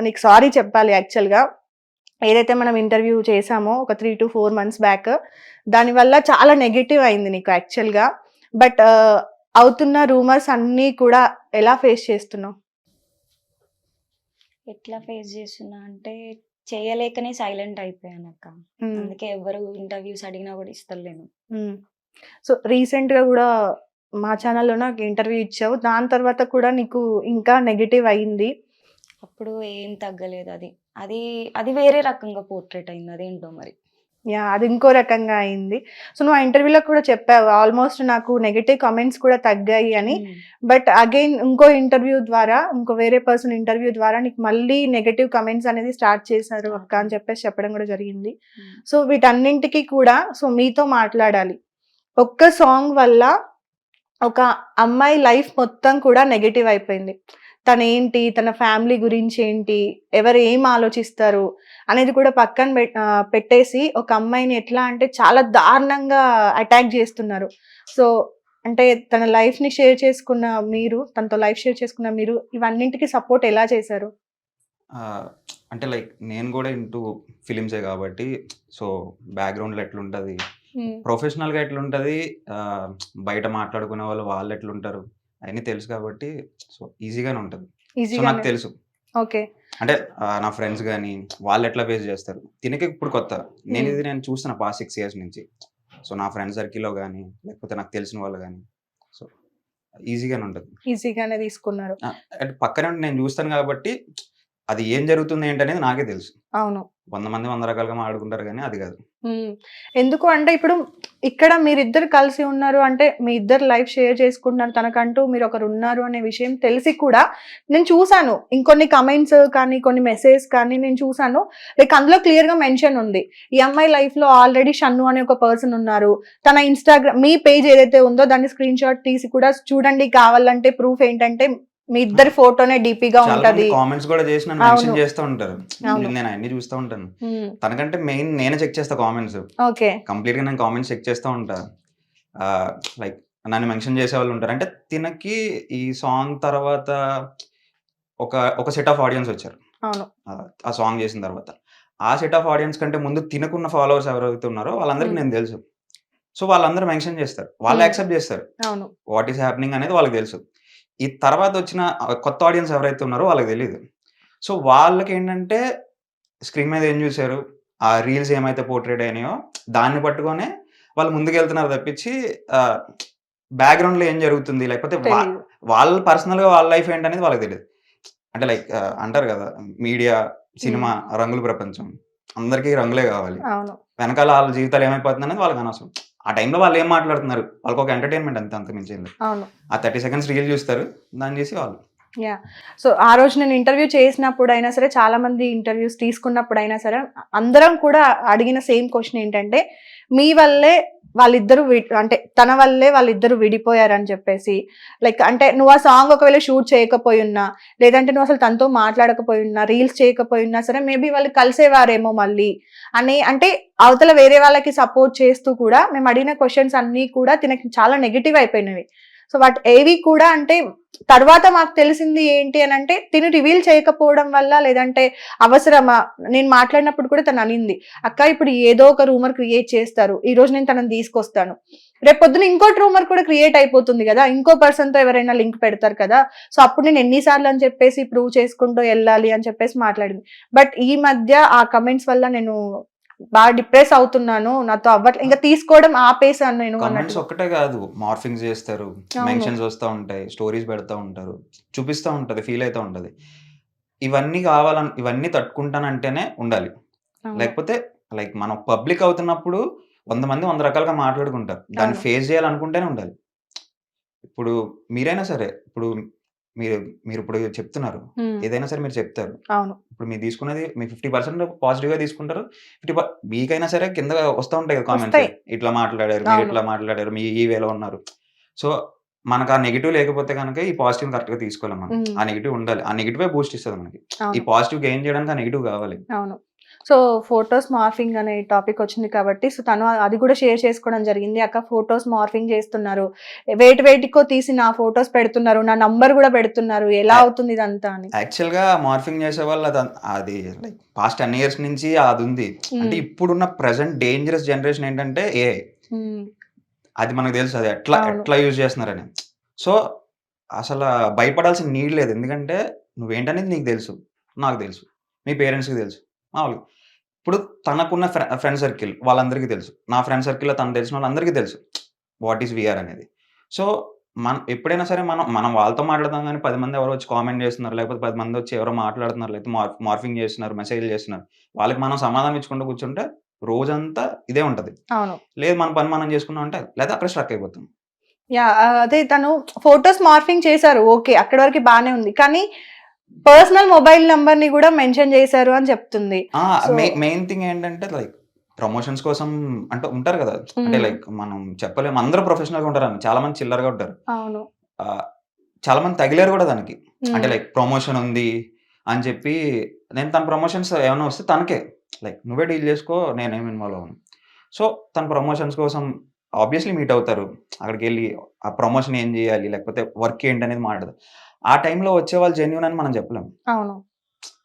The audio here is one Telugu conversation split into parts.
నీకు సారీ చెప్పాలి యాక్చువల్గా. ఏదైతే మనం ఇంటర్వ్యూ చేసామో ఒక three two four months back దానివల్ల చాలా నెగిటివ్ అయింది నీకు యాక్చువల్గా. బట్ అవుతున్న రూమర్స్ అన్నీ కూడా ఎలా ఫేస్ చేస్తున్నావు? ఎట్లా ఫేస్ చేస్తున్నా అంటే చేయలేకనే సైలెంట్ అయిపోయాను అక్క. అందుకే ఎవరు ఇంటర్వ్యూస్ అడిగినా కూడా ఇస్తలేను. సో రీసెంట్గా కూడా మా ఛానల్లో నాకు ఇంటర్వ్యూ ఇచ్చావు. దాని తర్వాత కూడా నీకు ఇంకా నెగిటివ్ అయింది. అప్పుడు ఏం తగ్గలేదు అది. అది అది వేరే రకంగా పోర్ట్రేట్ అయింది అదేంటో మరి. యా అది ఇంకో రకంగా అయింది. సో నువ్వు ఆ ఇంటర్వ్యూలో కూడా చెప్పావు ఆల్మోస్ట్ నాకు నెగిటివ్ కామెంట్స్ కూడా తగ్గాయి అని. ఉమ్. బట్ అగైన్ ఇంకో ఇంటర్వ్యూ ద్వారా ఇంకో వేరే పర్సన్ ఇంటర్వ్యూ ద్వారా నీకు మళ్ళీ నెగటివ్ కమెంట్స్ అనేది స్టార్ట్ చేశారు అక్క అని చెప్పేసి చెప్పడం కూడా జరిగింది. ఉమ్. సో వీటన్నింటికి కూడా సో మీతో మాట్లాడాలి. ఒక్క సాంగ్ వల్ల ఒక అమ్మాయి లైఫ్ మొత్తం కూడా నెగటివ్ అయిపోయింది. తన ఏంటి తన ఫ్యామిలీ గురించి ఏంటి ఎవరు ఏం ఆలోచిస్తారు అనేది కూడా పక్కన పెట్టేసి ఒక అమ్మాయిని ఎట్లా అంటే చాలా దారుణంగా అటాక్ చేస్తున్నారు. సో అంటే తన లైఫ్ని షేర్ చేసుకున్న మీరు తనతో లైఫ్ షేర్ చేసుకున్న మీరు ఇవన్నింటికి సపోర్ట్ ఎలా చేశారు? అంటే లైక్ నేను కూడా ఇంటూ ఫిలిమ్సే కాబట్టి సో బ్యాక్గ్రౌండ్లో ఎట్లుంటుంది? ప్రొఫెషనల్గా ఎట్లుంటుంది? బయట మాట్లాడుకునే వాళ్ళు వాళ్ళు ఎట్లుంటారు? అవన్నీ తెలుసు కాబట్టి సో ఈజీగానే ఉంటుంది. సో నాకు తెలుసు. ఓకే. అంటే నా ఫ్రెండ్స్ కానీ వాళ్ళు ఎట్లా ఫేస్ చేస్తారు? తినకి ఇప్పుడు కొత్త. నేను ఇది నేను చూస్తున్నా పాస్ సిక్స్ ఇయర్స్ నుంచి. సో నా ఫ్రెండ్ సర్కిల్లో కానీ లేకపోతే నాకు తెలిసిన వాళ్ళు కానీ సో ఈజీగానే ఉంటుంది. ఈజీగానే తీసుకున్నారు. అంటే పక్కనే నేను చూస్తాను కాబట్టి అది ఏం జరుగుతుంది ఏంటనేది నాకే తెలుసు. అవును. వంద మంది వంద రకాలుగా మాట్లాడుకుంటారు కానీ అది కాదు. ఎందుకు అంటే ఇప్పుడు ఇక్కడ మీరిద్దరు కలిసి ఉన్నారు అంటే మీ ఇద్దరు లైఫ్ షేర్ చేసుకుంటున్నారు. తనకంటూ మీరు ఒకరు ఉన్నారు అనే విషయం తెలిసి కూడా నేను చూశాను. ఇంకొన్ని కమెంట్స్ కానీ కొన్ని మెసేజ్ కానీ నేను చూశాను. లైక్ అందులో క్లియర్గా మెన్షన్ ఉంది. ఈ అమ్మాయి లైఫ్లో ఆల్రెడీ షన్ను అనే ఒక పర్సన్ ఉన్నారు. తన ఇన్స్టాగ్రామ్ మీ పేజ్ ఏదైతే ఉందో దాన్ని స్క్రీన్ షాట్ తీసి కూడా చూడండి. కావాలంటే ప్రూఫ్ ఏంటంటే మీ ఇద్దరి ఫోటోనే డీపీగా ఉంటది. కామెంట్స్ కూడా చేసి నన్ను. మెన్షన్ చేస్తూ ఉంటారు. నేను అన్ని చూస్తూ ఉంటాను. తనకంటే మెయిన్ నేనే చెక్ చేస్తా కామెంట్స్ ఓకే. కంప్లీట్గా నేను కామెంట్స్ చెక్ చేస్తూ ఉంటా. లైక్ నన్ను మెన్షన్ చేసే వాళ్ళు ఉంటారు. అంటే తినకి ఈ సాంగ్ తర్వాత ఒక ఒక సెట్ ఆఫ్ ఆడియన్స్ వచ్చారు. ఆ, సాంగ్ చేసిన తర్వాత. ఆ సెట్ ఆఫ్ ఆడియన్స్ కంటే ముందు తినకున్న ఫాలోవర్స్ ఎవరైతే ఉన్నారో వాళ్ళందరికీ. నేను తెలుసు. సో వాళ్ళందరూ మెన్షన్ చేస్తారు. వాళ్ళు. యాక్సెప్ట్ చేస్తారు. వాట్ ఈస్ హ్యాపెనింగ్ అనేది వాళ్ళకి తెలుసు. ఈ తర్వాత వచ్చిన కొత్త ఆడియన్స్ ఎవరైతే ఉన్నారో వాళ్ళకి తెలియదు సో వాళ్ళకి ఏంటంటే స్క్రీన్ మీద ఏం చూశారు? ఆ రీల్స్ ఏమైతే పోర్ట్రేట్ అయినాయో దాన్ని పట్టుకొనే వాళ్ళు ముందుకు వెళ్తున్నారు తప్పించి బ్యాక్గ్రౌండ్లో ఏం జరుగుతుంది? లేకపోతే వాళ్ళ పర్సనల్గా వాళ్ళ లైఫ్ ఏంటనేది వాళ్ళకి తెలియదు అంటే లైక్ అంటారు కదా మీడియా సినిమా రంగుల ప్రపంచం. అందరికీ రంగులే కావాలి. వెనకాల వాళ్ళ జీవితాలు ఏమైపోతుంది అనేది వాళ్ళకి అనవసరం. ఆ టైంలో వాళ్ళు ఏం మాట్లాడుతున్నారు? వాళ్ళకి ఒక ఎంటర్టైన్మెంట్ అంతే అంత మించి. అవును. ఆ థర్టీ సెకండ్స్ రీల్ చూస్తారు. దాన్ని చేసి వాళ్ళు. సో ఆ రోజు నేను ఇంటర్వ్యూ చేసినప్పుడు అయినా సరే చాలా మంది ఇంటర్వ్యూస్ తీసుకున్నప్పుడు అయినా సరే అందరం కూడా అడిగిన సేమ్ క్వశ్చన్ ఏంటంటే మీ వల్లే వాళ్ళిద్దరు వి- అంటే తన వల్లే వాళ్ళిద్దరు విడిపోయారని చెప్పేసి లైక్ అంటే నువ్వు ఆ సాంగ్ ఒకవేళ షూట్ చేయకపోయి ఉన్నా లేదంటే నువ్వు అసలు తనతో మాట్లాడకపోయి ఉన్నా రీల్స్ చేయకపోయి ఉన్నా సరే మేబీ వాళ్ళు కలిసేవారేమో మళ్ళీ అని అంటే అవతల వేరే వాళ్ళకి సపోర్ట్ చేస్తూ కూడా మేము అడిగిన క్వశ్చన్స్ అన్నీ కూడా తినకి చాలా నెగిటివ్ అయిపోయినవి. సో వాట్ ఏవి కూడా అంటే తర్వాత మాకు తెలిసింది ఏంటి అని అంటే తిను రివీల్ చేయకపోవడం వల్ల లేదంటే అవసరమా? నేను మాట్లాడినప్పుడు కూడా తను అనింది. అక్క ఇప్పుడు ఏదో ఒక రూమర్ క్రియేట్ చేస్తారు. ఈ రోజు నేను తనని తీసుకొస్తాను. రేపు పొద్దున ఇంకోటి రూమర్ కూడా క్రియేట్ అయిపోతుంది కదా? ఇంకో పర్సన్తో ఎవరైనా లింక్ పెడతారు కదా? సో అప్పుడు నేను ఎన్నిసార్లు అని చెప్పేసి ప్రూవ్ చేసుకుంటూ వెళ్ళాలి అని చెప్పేసి మాట్లాడింది. బట్ ఈ మధ్య ఆ కమెంట్స్ వల్ల నేను బాగా డిప్రెస్ అవుతున్నాను నాతో అవ్వట్లేదు ఇంకా తీసుకోవడం ఆపేసాను నేను కమెంట్స్ ఒక్కటే కాదు మార్ఫింగ్స్ చేస్తారు. మెన్షన్స్ వస్తూ ఉంటాయి స్టోరీస్ పెడతా ఉంటారు చూపిస్తూ ఉంటది ఫీల్ అవుతూ ఉంటది ఇవన్నీ కావాలని ఇవన్నీ తట్టుకుంటానంటేనే ఉండాలి. లేకపోతే లైక్ మనం పబ్లిక్ అవుతున్నప్పుడు వంద మంది వంద రకాలుగా మాట్లాడుకుంటారు దాన్ని. ఫేస్ చేయాలనుకుంటేనే ఉండాలి ఇప్పుడు మీరైనా సరే ఇప్పుడు మీరు మీరు ఇప్పుడు చెప్తున్నారు ఏదైనా సరే మీరు చెప్తారు. అవును. ఇప్పుడు మీరు తీసుకున్నది మీ ఫిఫ్టీ పర్సెంట్ పాజిటివ్గా తీసుకుంటారు. ఫిఫ్టీ మీకైనా సరే కింద వస్తూ ఉంటాయి కదా కామెంట్స్. ఇట్లా మాట్లాడారు మీరు. ఇట్లా మాట్లాడారు మీ ఈ వేలో ఉన్నారు. సో మనకు ఆ నెగిటివ్ లేకపోతే కనుక ఈ పాజిటివ్ కరెక్ట్గా తీసుకోలేం మనం. ఆ నెగిటివ్ ఉండాలి. ఆ నెగిటివ్ బూస్ట్ ఇస్తుంది మనకి. ఈ పాజిటివ్ గెయిన్ చేయడానికి ఆ నెగిటివ్ కావాలి. అవును. సో ఫొటోస్ మార్ఫింగ్ అనే టాపిక్ వచ్చింది కాబట్టి సో తను అది కూడా షేర్ చేసుకోవడం జరిగింది. అక్క ఫొటోస్ మార్ఫింగ్ చేస్తున్నారు. వెయిట్ వెయిట్కో తీసి నా ఫొటోస్ పెడుతున్నారు. నా నంబర్ కూడా పెడుతున్నారు. ఎలా అవుతుంది ఇదంతా అని. యాక్చువల్గా మార్ఫింగ్ చేసే వాళ్ళు అది లైక్ పాస్ట్ టెన్ ఇయర్స్ నుంచి అది ఉంది అంటే ఇప్పుడున్న ప్రజెంట్ డేంజరస్ జనరేషన్ ఏంటంటే ఏ అది మనకు తెలుసు అది ఎట్లా. ఎట్లా యూజ్ చేస్తున్నారని. సో అసలు భయపడాల్సిన నీడ్ లేదు. ఎందుకంటే నువ్వేంటనేది నీకు తెలుసు. నాకు తెలుసు. మీ పేరెంట్స్కి తెలుసు. మామూలుగా ఇప్పుడు తనకున్న ఫ్రెండ్ సర్కిల్ వాళ్ళందరికీ తెలుసు. నా ఫ్రెండ్ సర్కిల్లో తను తెలిసిన వాళ్ళందరికీ తెలుసు. వాట్ ఈస్ విఆర్ అనేది. సో మనం ఎప్పుడైనా సరే మనం మనం వాళ్ళతో మాట్లాడదాం కానీ పది మంది ఎవరో వచ్చి కామెంట్ చేస్తున్నారు లేకపోతే పది మంది వచ్చి ఎవరో మాట్లాడుతున్నారు లేకపోతే మార్ మార్ఫింగ్ చేస్తున్నారు మెసేజ్ చేస్తున్నారు వాళ్ళకి మనం సమాధానం ఇచ్చుకుంటూ కూర్చుంటే రోజంతా ఇదే ఉంటది. లేదు మన పని మనం చేసుకున్నాం అంటే లేదా అక్కడ స్ట్రక్ అయిపోతాం. యా అదే తను ఫొటోస్ మార్ఫింగ్ చేశారు. ఓకే అక్కడ వరకు బానే ఉంది. కానీ పర్సనల్ మొబైల్ నంబర్ని కూడా మెన్షన్ చేశారు అని చెప్తుంది. మెయిన్ థింగ్ ఏంటంటే లైక్ ప్రమోషన్స్ కోసం అంటే ఉంటారు కదా. అంటే. లైక్ మనం చెప్పలేము. అందరూ ప్రొఫెషనల్గా ఉంటారు చాలా మంది చిల్లరగా ఉంటారు. అవును. చాలా మంది తగిలేరు కూడా దానికి. అంటే లైక్ ప్రమోషన్ ఉంది అని చెప్పి నేను తన ప్రమోషన్స్ ఏమైనా వస్తే తనకే. లైక్ నువ్వే డీల్ చేసుకో నేనేం ఇన్వాల్వ్ అవ్వను. సో తన ప్రమోషన్స్ కోసం ఆబ్వియస్లీ మీట్ అవుతారు. అక్కడికి వెళ్ళి ఆ ప్రమోషన్ ఏం చేయాలి లేకపోతే వర్క్ ఏంటి అనేది మాట్లాడదు ఆ టైంలో వచ్చే వాళ్ళు జెన్యున్ అని మనం చెప్పలేం. అవును.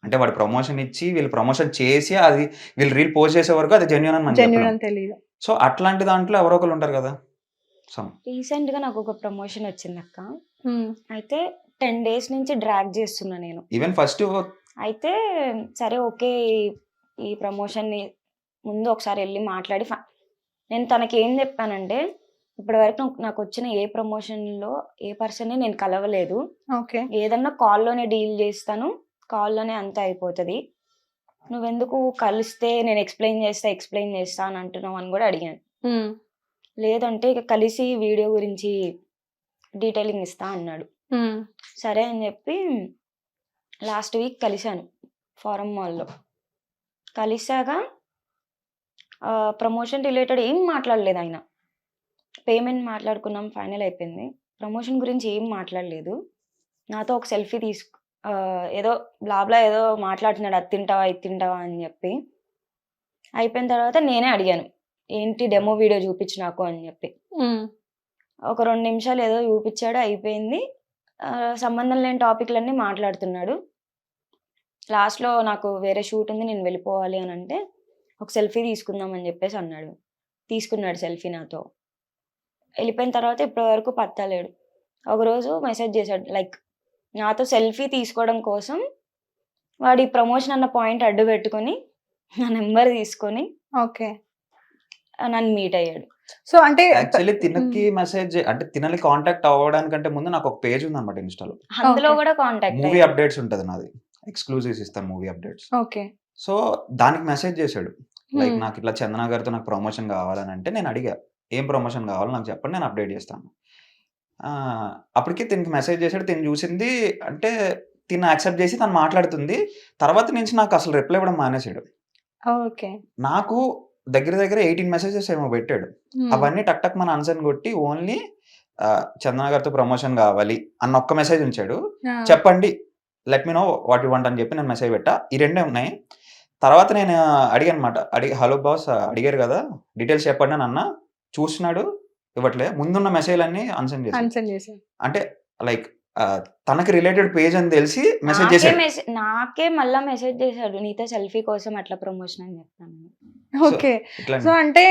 అంటే వాడు ప్రమోషన్ ఇచ్చి వీళ్ళు ప్రమోషన్ చేసి అది వీళ్ళు రీల్ పోస్ట్ చేసే వరకు అది జెన్యున్ అని మనం జెన్యున్ తెలియదు. సో అట్లాంటి దాంట్లో ఎవరో ఒకరు ఉంటారు కదా. సో రీసెంట్గా నాకు ఒక ప్రమోషన్ వచ్చింది అక్క. అయితే టెన్ డేస్ నుంచి డ్రాగ్ చేస్తున్నా నేను. ఈవెన్ ఫస్ట్ అయితే సరే ఓకే ఈ- ప్రమోషన్ని ముందు ఒకసారి వెళ్ళి మాట్లాడి ఫ- నేను తనకి ఏం చెప్పానంటే ఇప్పటి వరకు నాకు వచ్చిన ఏ ప్రమోషన్లో ఏ పర్సన్ని నేను కలవలేదు. ఓకే. ఏదన్నా కాల్లోనే డీల్ చేస్తాను కాల్లోనే అంతా అయిపోతుంది. నువ్వెందుకు కలిస్తే నేను ఎక్స్ప్లెయిన్ చేస్తా ఎక్స్ప్లెయిన్ చేస్తా అని అంటున్నావు అని కూడా అడిగాను. లేదంటే ఇక కలిసి వీడియో గురించి డీటెయిలింగ్ ఇస్తా అన్నాడు. సరే అని చెప్పి లాస్ట్ వీక్ కలిశాను ఫారం మాల్లో. కలిసాక ప్రమోషన్ రిలేటెడ్ ఏం మాట్లాడలేదు ఆయన. పేమెంట్ మాట్లాడుకున్నాం ఫైనల్ అయిపోయింది. ప్రమోషన్ గురించి ఏం మాట్లాడలేదు. నాతో ఒక సెల్ఫీ తీసుకు ఏదో బ్లాబ్లా ఏదో మాట్లాడుతున్నాడు అది తింటావా ఇది తింటావా అని చెప్పి. అయిపోయిన తర్వాత నేనే అడిగాను ఏంటి డెమో వీడియో చూపించు నాకు అని చెప్పి. ఒక రెండు నిమిషాలు ఏదో చూపించాడు అయిపోయింది. సంబంధం లేని టాపిక్లన్నీ మాట్లాడుతున్నాడు. లాస్ట్లో నాకు వేరే షూట్ ఉంది నేను వెళ్ళిపోవాలి అని అంటే ఒక సెల్ఫీ తీసుకుందాం అని చెప్పేసి అన్నాడు. తీసుకున్నాడు సెల్ఫీ నాతో. వెళ్ళిపోయిన తర్వాత ఇప్పటి వరకు పత్తలేడు. ఒకరోజు మెసేజ్ చేశాడు లైక్ నాతో సెల్ఫీ తీసుకోవడం కోసం వాడి ప్రమోషన్ అన్న పాయింట్ అడ్డు పెట్టుకొని నా నెంబర్ తీసుకొని ఓకే. నన్ను మీట్ అయ్యాడు. సో అంటే యాక్చువల్లీ తినకి మెసేజ్ అంటే తినని కాంటాక్ట్ అవ్వడానికంటే ముందు నాకు ఒక పేజ్ ఉంది అనమాట ఇన్స్టాలో. అందులో. కూడా కాంటాక్ట్ మూవీ అప్డేట్స్ ఉంటుంది నాది. ఎక్స్క్లూజివ్స్ ఇస్తాను మూవీ అప్డేట్స్. ఓకే. సో దానికి మెసేజ్ చేశాడు. లైక్. నాకు ఇట్లా చందన గారితో నాకు ప్రమోషన్ కావాలని అంటే నేను అడిగా. ఏం ప్రమోషన్ కావాలో నాకు చెప్పండి నేను అప్డేట్ చేస్తాను. అప్పటికి తినకి మెసేజ్ చేశాడు తిని చూసింది అంటే తిన యాక్సెప్ట్ చేసి తను మాట్లాడుతుంది. తర్వాత నుంచి నాకు అసలు రిప్లై ఇవ్వడం మానేసాడు ఓకే. నాకు దగ్గర దగ్గర ఎయిటీన్ మెసేజెస్ ఏమో పెట్టాడు. అవన్నీ టక్ టక్ మన ఆన్సర్ కొట్టి ఓన్లీ చందన గారితో ప్రమోషన్ కావాలి అన్న ఒక్క మెసేజ్ ఉంచాడు. చెప్పండి let me know what you want అని చెప్పి నేను మెసేజ్ పెట్టా. ఈ రెండే ఉన్నాయి. తర్వాత నేను అడిగాను అనమాట అడిగి హలో బాస్ అడిగారు కదా డీటెయిల్స్ చెప్పండి అని అన్న. చూస్తున్నాడు ఇవ్వట్లే. ముందున్న మెసేజ్ అన్ని అన్సెండ్ చేశాను అంటే లైక్ తనకి రిలేటెడ్ పేజ్ అని తెలిసి మెసేజ్ నాకే చేశాడు. నాకే మళ్ళా మెసేజ్ చేశాడు. నీతో సెల్ఫీ కోసం అట్లా ప్రమోషన్ అని చెప్తాను. ఓకే సో అంటే